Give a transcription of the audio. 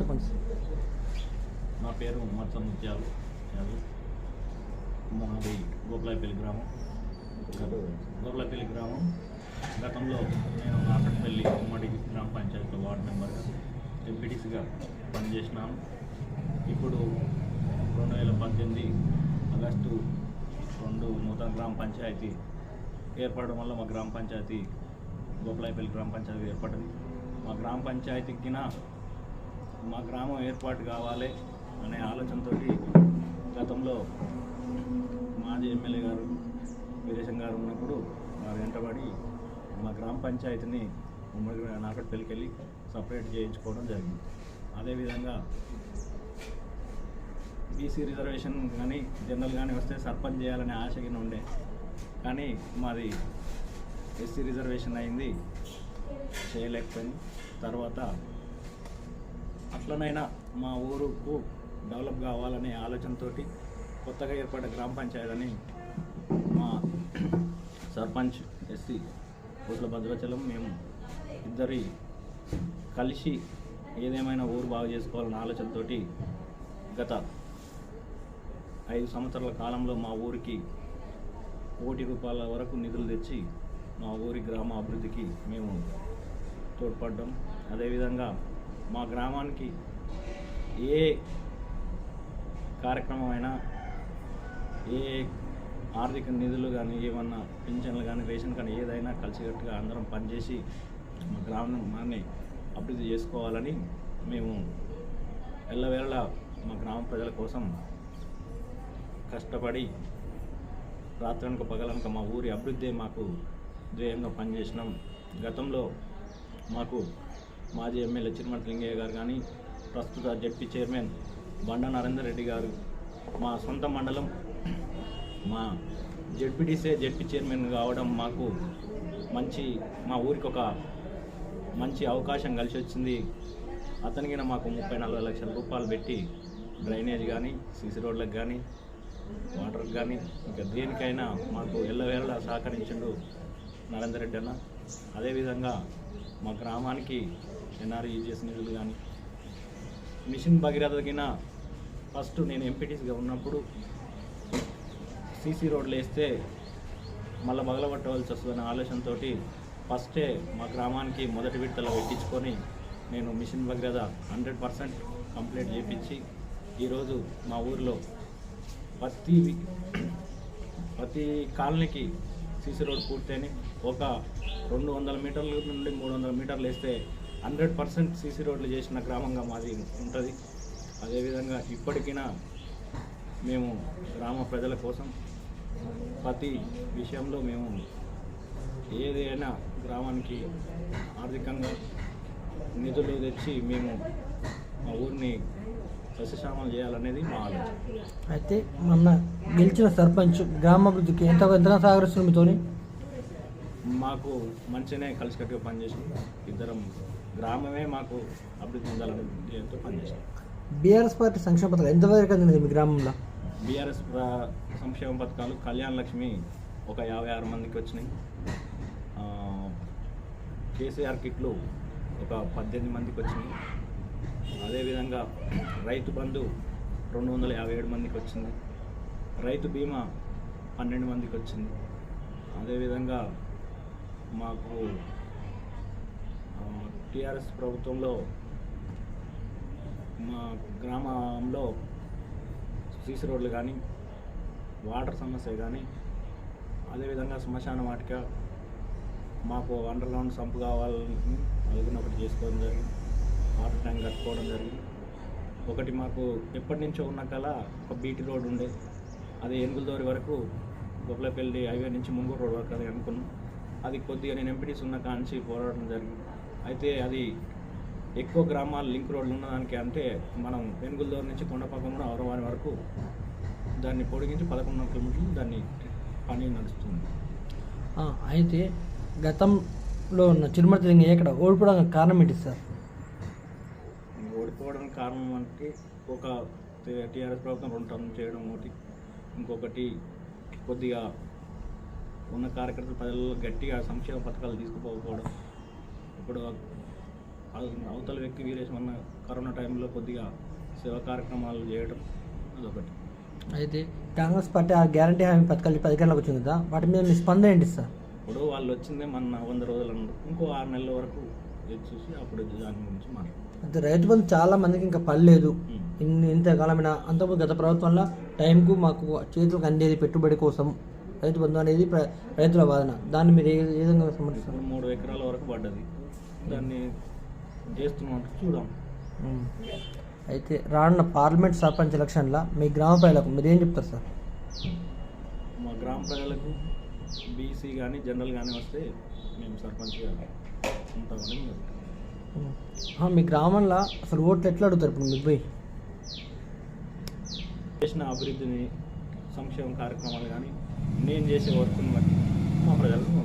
చెప్పండి సార్. నా పేరు మత్స ముత్యాలు. యాదవ్ మాది గోపులాయపల్లి గ్రామం. గోపులాయపల్లి గ్రామం. గతంలో నేను నాకట్పల్లి ఉమ్మడి గ్రామ పంచాయతీ వార్డు మెంబర్గా ఎంపీటీసీగా పనిచేసినాను. ఇప్పుడు రెండు వేల పద్దెనిమిది ఆగస్టు రెండు నూతన గ్రామ పంచాయతీ ఏర్పడడం వల్ల మా గ్రామ పంచాయతీ గోపులాయపల్లి గ్రామ పంచాయతీ ఏర్పడింది. మా గ్రామ పంచాయతీకి మా గ్రామం ఏర్పాటు కావాలి అనే ఆలోచనతో గతంలో మాజీ ఎమ్మెల్యే గారు వీరేశం గారు ఉన్నప్పుడు వారు వెంటబడి మా గ్రామ పంచాయతీని ఉమ్మడి నాకట్పల్లికి వెళ్ళి సపరేట్ చేయించుకోవడం జరిగింది. అదేవిధంగా బీసీ రిజర్వేషన్ కానీ జనరల్ కానీ వస్తే సర్పంచ్ చేయాలనే ఆశగా ఉండే. కానీ మాది ఎస్సీ రిజర్వేషన్ అయింది చేయలేకపోయింది. తర్వాత అట్లనైనా మా ఊరుకు డెవలప్ కావాలనే ఆలోచనతో కొత్తగా ఏర్పడ్డ గ్రామ పంచాయతీని మా సర్పంచ్ ఎస్సీ ఊర్ల భద్రాచలం మేము ఇద్దరి కలిసి ఏదేమైనా ఊరు బాగు చేసుకోవాలన్న ఆలోచనతో గత ఐదు సంవత్సరాల కాలంలో మా ఊరికి కోటి రూపాయల వరకు నిధులు తెచ్చి మా ఊరి గ్రామ అభివృద్ధికి మేము తోడ్పడ్డాం. అదేవిధంగా మా గ్రామానికి ఏ కార్యక్రమం అయినా ఏ ఆర్థిక నిధులు కానీ ఏమన్నా పింఛన్లు కానీ రేషన్ కానీ ఏదైనా కలిసికట్టుగా అందరం పనిచేసి మా గ్రామాన్ని అభివృద్ధి చేసుకోవాలని మేము ఎల్లవేళలా మా గ్రామ ప్రజల కోసం కష్టపడి రాత్రనక పగలనక మా ఊరి అభివృద్ధి మాకు ధ్యేయంగా పనిచేసినాం. గతంలో మాకు మాజీ ఎమ్మెల్యే చిరుమతి లింగయ్య గారు కానీ ప్రస్తుత జడ్పీ చైర్మన్ బండ నరేందర్ రెడ్డి గారు మా సొంత మండలం మా జడ్పీటీసీ జడ్పీ చైర్మన్ కావడం మాకు మంచి మా ఊరికి ఒక మంచి అవకాశం కలిసి వచ్చింది. అతనికి మాకు ముప్పై నలభై లక్షల రూపాయలు పెట్టి డ్రైనేజ్ కానీ సిసి రోడ్లకు కానీ వాటర్కి కానీ ఇంకా దేనికైనా మాకు ఎల్లవేళ సహకరించిండు నరేందర్ రెడ్డి అన్న. అదేవిధంగా మా గ్రామానికి ఎన్ఆర్ఈజిఎస్ నిధులు కానీ మిషన్ భగీరథకిన ఫస్ట్ నేను ఎంపీటీసీగా ఉన్నప్పుడు సీసీ రోడ్లు వేస్తే మళ్ళీ పగలగొట్టవలసి వస్తుందనే ఆలోచనతో ఫస్టే మా గ్రామానికి మొదటి విడతలో పెట్టించుకొని నేను mission Bhagiratha hundred percent complete చేయించి ఈరోజు మా ఊరిలో ప్రతి ప్రతి కాలనీకి సీసీ రోడ్ పూర్తయినాయి. ఒక రెండు వందల మీటర్ల నుండి మూడు వందల మీటర్లు వేస్తే హండ్రెడ్ పర్సెంట్ సీసీ రోడ్లు చేసిన గ్రామంగా మాది ఉంటుంది. అదేవిధంగా ఇప్పటికైనా మేము గ్రామ ప్రజల కోసం ప్రతి విషయంలో మేము ఏదైనా గ్రామానికి ఆర్థికంగా నిధులు తెచ్చి మేము మా ఊరిని సస్యశ్యామలు చేయాలనేది మా ఆలోచన. అయితే మొన్న గెలిచిన సర్పంచ్ గ్రామాభివృద్ధికి ఎంత ఎంతగా సహకరిస్తుంది మీతోని? మాకు మంచిగానే కలిసికట్టుగా పనిచేసాం ఇద్దరం గ్రామమే మాకు అభివృద్ధి చెందాలనే ధ్యేయంతో పనిచేసాం బీఆర్ఎస్ పార్టీ సంక్షేమ పథకాలు ఎంతవరకు అందినది మీ గ్రామంలో? బీఆర్ఎస్ సంక్షేమ పథకాలు కళ్యాణ లక్ష్మి ఒక యాభై ఆరు మందికి వచ్చినాయి. కేసీఆర్ కిట్లు ఒక పద్దెనిమిది మందికి వచ్చినాయి. అదేవిధంగా రైతు బంధు రెండు వందల యాభై ఏడు మందికి వచ్చింది. రైతు బీమా పన్నెండు మందికి వచ్చింది. అదేవిధంగా మాకు టీఆర్ఎస్ ప్రభుత్వంలో మా గ్రామంలో సీసీ రోడ్లు కానీ వాటర్ సమస్య కానీ అదేవిధంగా శ్మశాన వాటిక మాకు అండర్ గ్రౌండ్ సంపు కావాలని అది ఒకటి చేసుకోవడం జరిగింది. వాటర్ ట్యాంక్ కట్టుకోవడం జరిగింది. ఒకటి మాకు ఎప్పటి నుంచో ఉన్న కల ఒక బీటీ రోడ్ ఉండే. అది ఏనుగులదోరి వరకు గొప్పలపల్లి హైవే నుంచి ముంగూరు రోడ్ వరకు అది అనుకున్నాం. అది కొద్దిగా నేను ఎంపీటీస్ ఉన్న కాంచి పోరాడడం జరిగింది. అయితే అది ఎక్కువ గ్రామాలు లింక్ రోడ్లు ఉన్నదానికి అంటే మనం వెనుగులదోరు నుంచి కొండపక్కన ఔరవాని వరకు దాన్ని పొడిగించి పదకొండు కిలోమీటర్లు దాన్ని పని నడుస్తుంది. అయితే గతంలో ఉన్న చిరుమతి లింగయ్య ఇక్కడ ఓడిపోవడానికి కారణం ఏంటి సార్? ఓడిపోవడానికి కారణం అంటే ఒక టీఆర్ఎస్ ప్రభుత్వం రెండు టర్మ్ చేయడం ఒకటి. ఇంకొకటి కొద్దిగా ఉన్న కార్యకర్తలు ప్రజల్లో గట్టిగా సంక్షేమ పథకాలు తీసుకుపోకపోవడం. ఇప్పుడు అవ- అవతల వ్యక్తి వీరేశం అన్న కరోనా టైంలో కొద్దిగా సేవా కార్యక్రమాలు చేయడం అదొకటి. అయితే కాంగ్రెస్ పార్టీ ఆ గ్యారంటీ హామీ పథకాలు పథకాలకు వచ్చింది కదా వాటి మీద మీ స్పందన ఏంటి సార్? ఇప్పుడు వాళ్ళు వచ్చిందే మన వంద రోజులు ఇంకో ఆరు నెలల వరకు చూసి అప్పుడు దాని గురించి మాట్లాడతాం అయితే రైతు బంధు చాలా మందికి ఇంకా పడలేదు. ఇన్ని ఇంతకాలమైన అంతకుముందు గత ప్రభుత్వంలో టైంకు మాకు చేతులకు అందేది పెట్టుబడి కోసం రైతు బంధు అనేది రైతుల వాదన. దాన్ని మీరు ఏ విధంగా సమర్థిస్తారు? మూడు ఎకరాల వరకు పడ్డది. దాన్ని చేస్తున్నాం చూద్దాం. ఉమ్. అయితే రానున్న పార్లమెంట్ సర్పంచ్ ఎలక్షన్లో మీ గ్రామ ప్రజలకు మీరు ఏం చెప్తారు సార్? మా గ్రామ ప్రజలకు బీసీ కానీ జనరల్ కానీ వస్తే మేము సర్పంచ్గా ఉంటామని మీ గ్రామంలో అసలు ఓట్లు ఎట్లా అడుగుతారు ఇప్పుడు మీకు పోయి? చేసిన అభివృద్ధిని సంక్షేమ కార్యక్రమాలు కానీ నేను చేసే వర్క్ని బట్టి మా ప్రజలకు